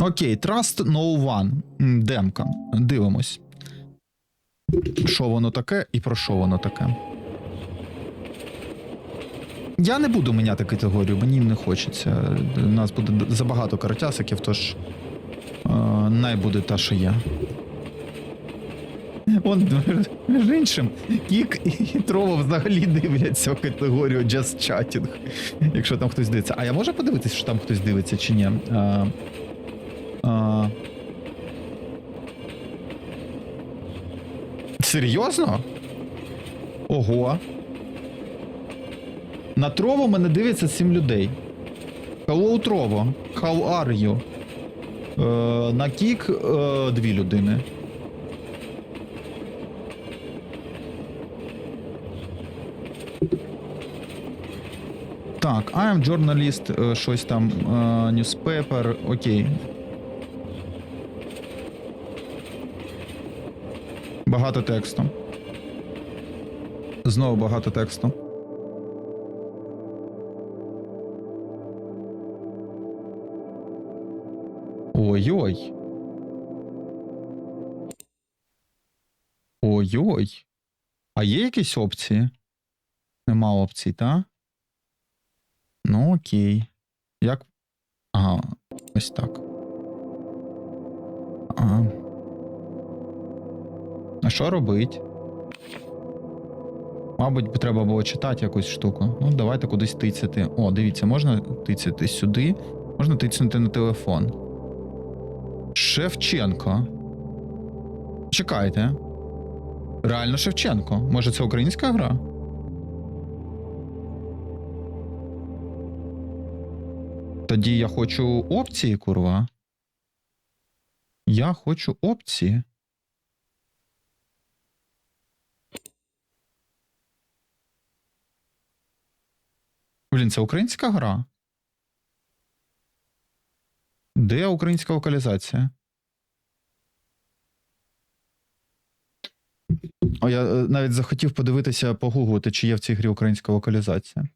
Окей, Trust No One. Демка. Дивимось. Що воно таке і про що воно таке. Я не буду міняти категорію, мені не хочеться. У нас буде забагато каратясиків, тож е, най буде та, що є. Он, між іншим, Кік і Трово взагалі дивляться категорію Just Chatting. Якщо там хтось дивиться. А я можу подивитися, що там хтось дивиться чи ні? А, а... Серйозно? Ого. На Трово мене дивиться 7 людей. Hello, Трово. How are you? Е, на Кік е, дві людини. Так, I am journalist, е, щось там, е, newspaper, окей. Багато тексту. Знову багато тексту. Ой-ой. Ой-ой. А є якісь опції? Нема опцій, так? Ну, окей. Як. Ага, ось так. Ага. А що робить? Мабуть, треба було читати якусь штуку. Ну, давайте кудись тицяти. О, дивіться, можна тицяти сюди, можна тицнути на телефон. Шевченко. Чекайте. Реально Шевченко. Може, це українська гра? Тоді я хочу опції, курва. Я хочу опції. Блін, це українська гра. Де українська локалізація? О, я е, навіть захотів подивитися, погуглити, чи є в цій грі українська локалізація.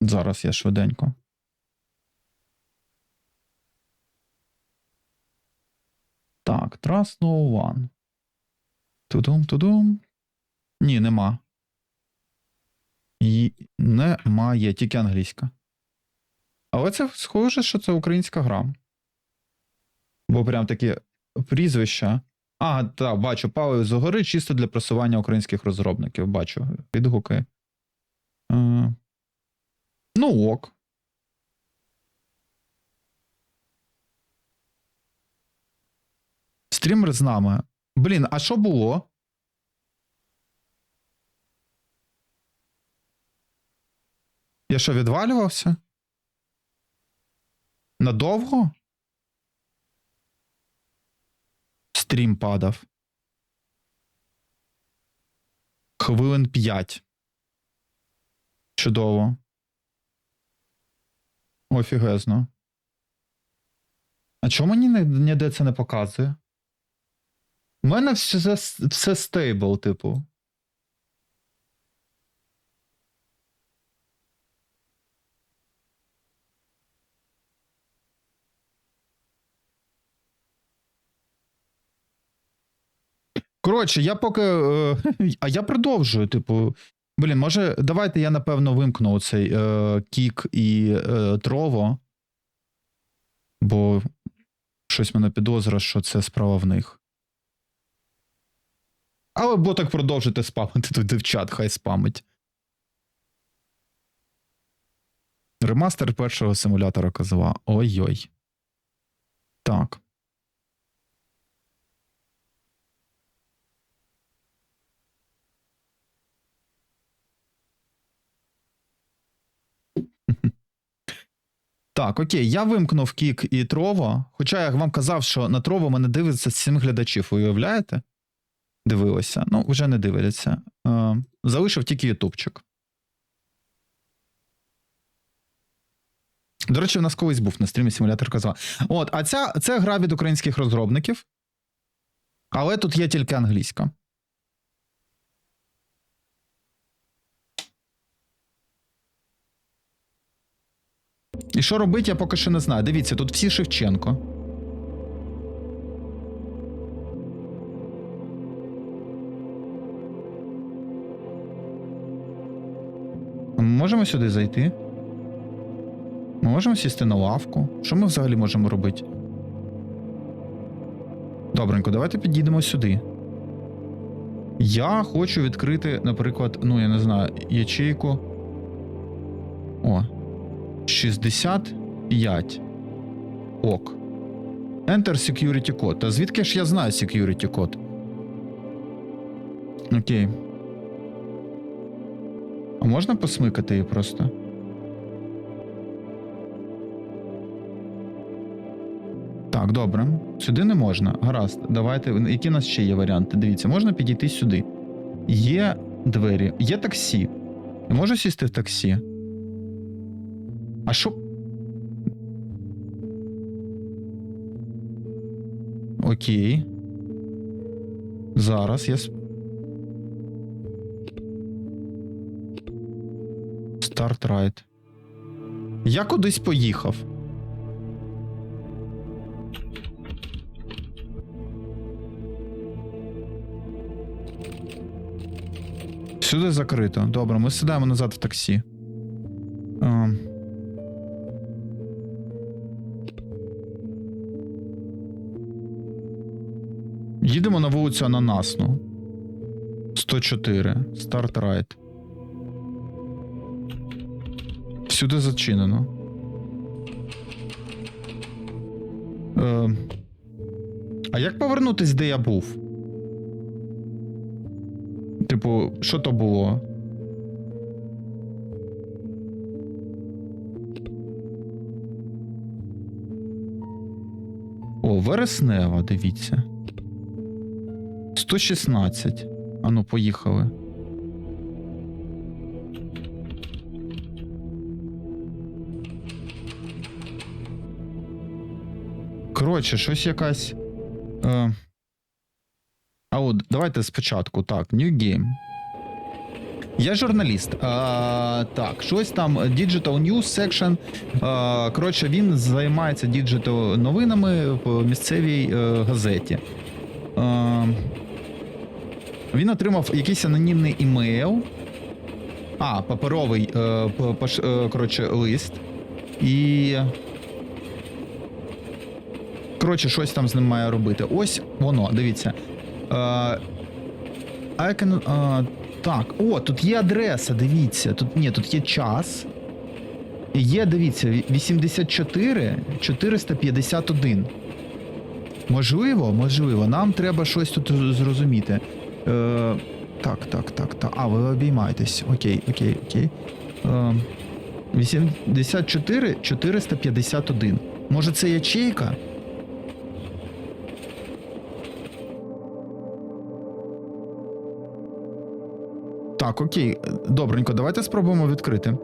Зараз я швиденько. Так, Trust No One. Тудум, тудум. Ні, нема. Немає, тільки англійська. Але це схоже, що це українська гра. Бо прям такі прізвища. А, так, бачу, Павел згори чисто для просування українських розробників. Бачу відгуки. Е, Ну, ок. Стрімер з нами. Блін, а що було? Я що, відвалювався? Надовго? Стрім падав. Хвилин 5. Чудово. Офігезно. А чому мені ніде це не показує? У мене все, все стейбл, типу. Коротше, я поки. е, а я продовжую, типу. Блін, може, давайте я напевно вимкну цей е, кік і е, трово. Бо щось мене підозра, що це справа в них. Але бо так продовжити спамити туди в чат, хай спамить. Ремастер першого симулятора козла. Ой-ой. Так. Так, окей, я вимкнув кік і Трово. Хоча я вам казав, що на Трово мене дивиться сім глядачів, ви уявляєте? Дивилися. Ну, вже не дивляться. Е, залишив тільки Ютубчик. До речі, у нас колись був на стрімі симулятор козла. От, а ця це гра від українських розробників. Але тут є тільки англійська. І що робити, я поки що не знаю. Дивіться, тут всі Шевченко. Можемо сюди зайти? Ми можемо сісти на лавку. Що ми взагалі можемо робити? Добренько, давайте підійдемо сюди. Я хочу відкрити, наприклад, ну я не знаю, ячейку. О. 65. Ок. Enter security code. Та звідки ж я знаю security код? Окей. А можна посмикати її просто? Так, добре. Сюди не можна. Гаразд. Давайте. Які у нас ще є варіанти? Дивіться, можна підійти сюди. Є двері, є таксі. Я можу сісти в таксі? А що? Окей. Зараз я. Старт райд. Я кудись поїхав. Сюди закрито. Добре, ми сідаємо назад в таксі. Їдемо на вулицю Ананасну. 104. Старт райд. Всюди зачинено. Е, а як повернутись, де я був? Типу, що то було? О, вереснева, дивіться. 116. Ану, поїхали. Коротше, щось якась. Е... А от давайте спочатку. Так, New Game. Я журналіст. А, так, щось там Digital News Section. А, коротше, він займається діджитал новинами в місцевій е, газеті. А, він отримав якийсь анонімний імейл. А, паперовий е, е, коротше, лист. І. Коротше, щось там з ним має робити. Ось воно, дивіться. Е, I can, е, так, о, тут є адреса, дивіться. Тут ні, тут є час. Є, дивіться, ві- 84 451. Можливо, можливо. Нам треба щось тут зрозуміти. Е, так, так, так, так. А, ви обіймаєтесь. Окей, окей, окей. Е, 84 451. Може, це ячейка? Так, окей. Добренько, давайте спробуємо відкрити.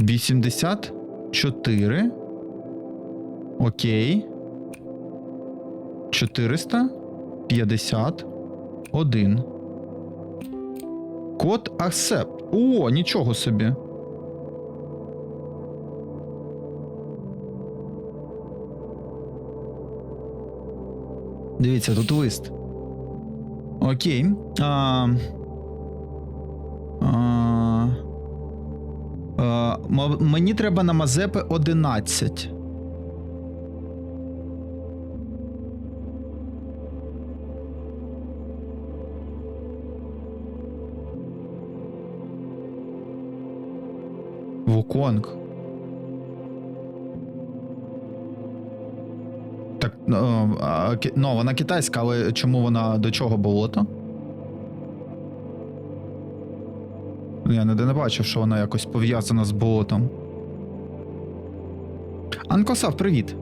84. Окей. 451. Код accept. О, нічого собі. Дивіться, тут лист. Окей. А, а, а, мені треба на Мазепи 11. Вуконг. Так, ну, ну, вона китайська, але чому вона до чого болото? Я ніде не бачив, що вона якось пов'язана з болотом. Анкосав, привіт.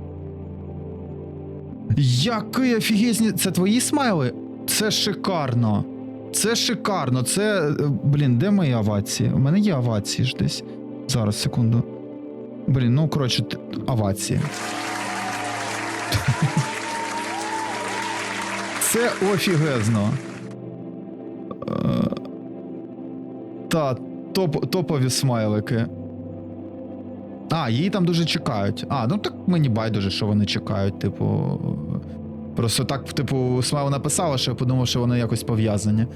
Який офігезні. Це твої смайли? Це шикарно. Це шикарно. Це. е, Блін, де мої авації? У мене є авації ж десь. Зараз, секунду. Блін, ну коротше, авації. Це офігезно. Е, Та, топ, топові смайлики. А, її там дуже чекають. А, ну так мені байдуже, що вони чекають, типу. Просто так, типу, Слава написала, що я подумав, що вони якось пов'язані.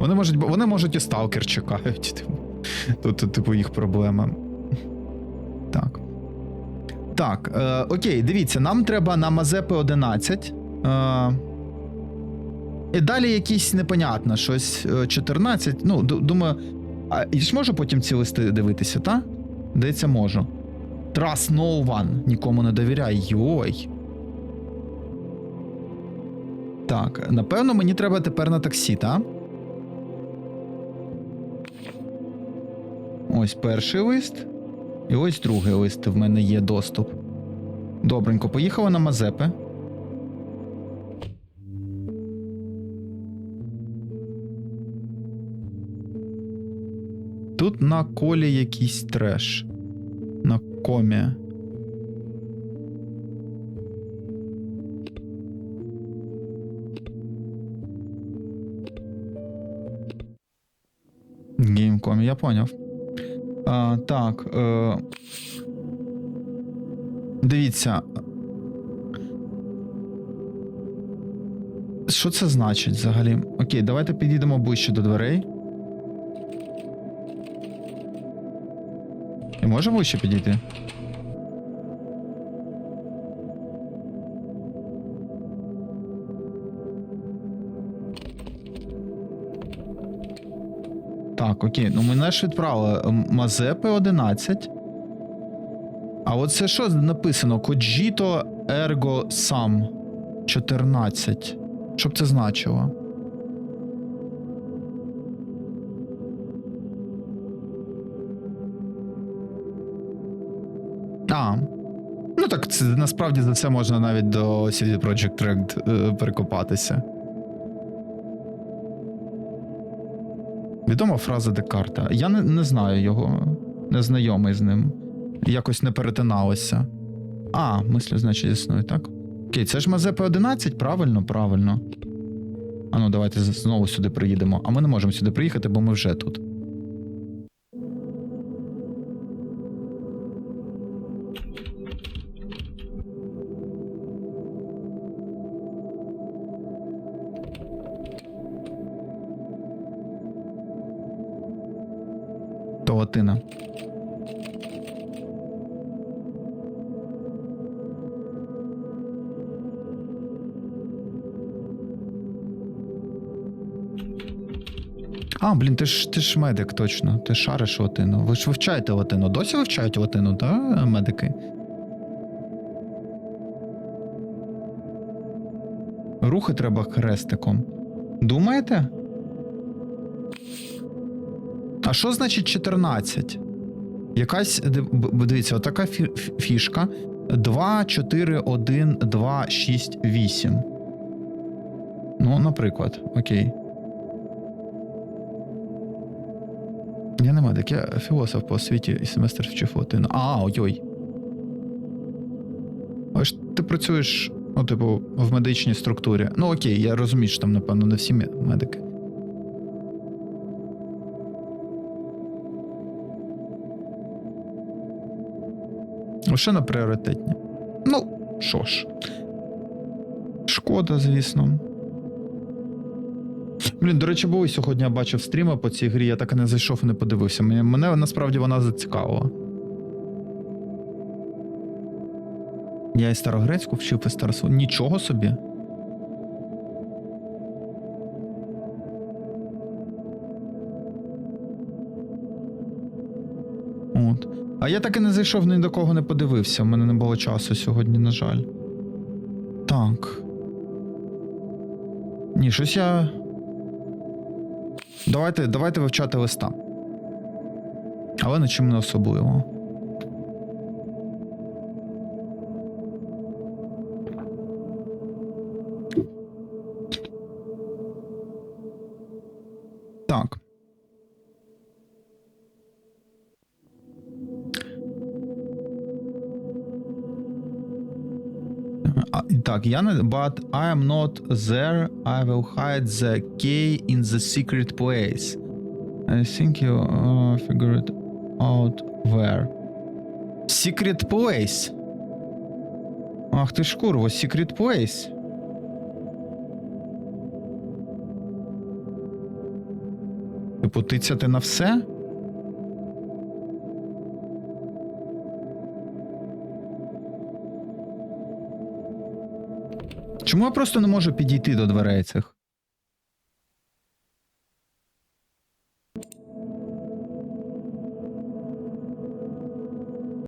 Вони можуть, вони можуть і сталкер чекають. Типу. Тут, типу, їх проблема. Так. Так, е, окей, дивіться, нам треба на Мазепи 11. Е, і далі якісь непонятно, щось е, 14. Ну, думаю. А я ж можу потім ці листи дивитися, та? Здається, можу. Trust no one. Нікому не довіряй. Йой. Так, напевно, мені треба тепер на таксі, та? Ось перший лист. І ось другий лист. В мене є доступ. Добренько, поїхала на Мазепи. Тут на колі якийсь треш. На комі. Геймкомі, я поняв. А, так. Е... Дивіться. Що це значить взагалі? Окей, давайте підійдемо ближче до дверей. І можемо ще підійти? Так, окей, ну мене ж відправили Мазепи 11. А от це що написано? Коджіто Ерго Сам 14. Що б це значило? А. Ну так, це насправді за це можна навіть до CD Projekt Red е, перекопатися. Відома фраза Декарта. Я не, не знаю його, не знайомий з ним. Якось не перетиналося. А, мислю, значить, існує, так? Окей, це ж Мазепи 11, правильно, правильно. А ну, давайте знову сюди приїдемо. А ми не можемо сюди приїхати, бо ми вже тут. Латина. А, блін, ти ж ти ж медик, точно. Ти шариш латину. Ви ж вивчаєте латину. Досі вивчають латину, та медики? Рухи треба хрестиком. Думаєте? А що значить 14? Якась. Дивіться, отака фі- фі- фішка. 2, 4, 1, 2, 6, 8. Ну, наприклад, окей. Я не медик, я філософ по освіті і семестр вчив латину. А, ой-ой. Ж ти працюєш, ну, типу, в медичній структурі. Ну окей, я розумію, що там, напевно, не всі медики. Лише на пріоритетні. Ну, що ж. Шкода, звісно. Блін, до речі, був сьогодні я бачив стріми по цій грі, я так і не зайшов і не подивився. Мене, мене насправді вона зацікавила. Я і старогрецьку вчив і старосу. Нічого собі. А я так і не зайшов ні до кого не подивився. У мене не було часу сьогодні, на жаль. Так. Ні, щось я. Давайте, давайте вивчати листа. Але нічим не особливо. Так, я не but I am not there. I will hide the key in the secret place. I think you uh, figured out where. Secret place. Ах ти ж курво, secret place. Типу, тицяти на все? Чому я просто не можу підійти до дверей цих?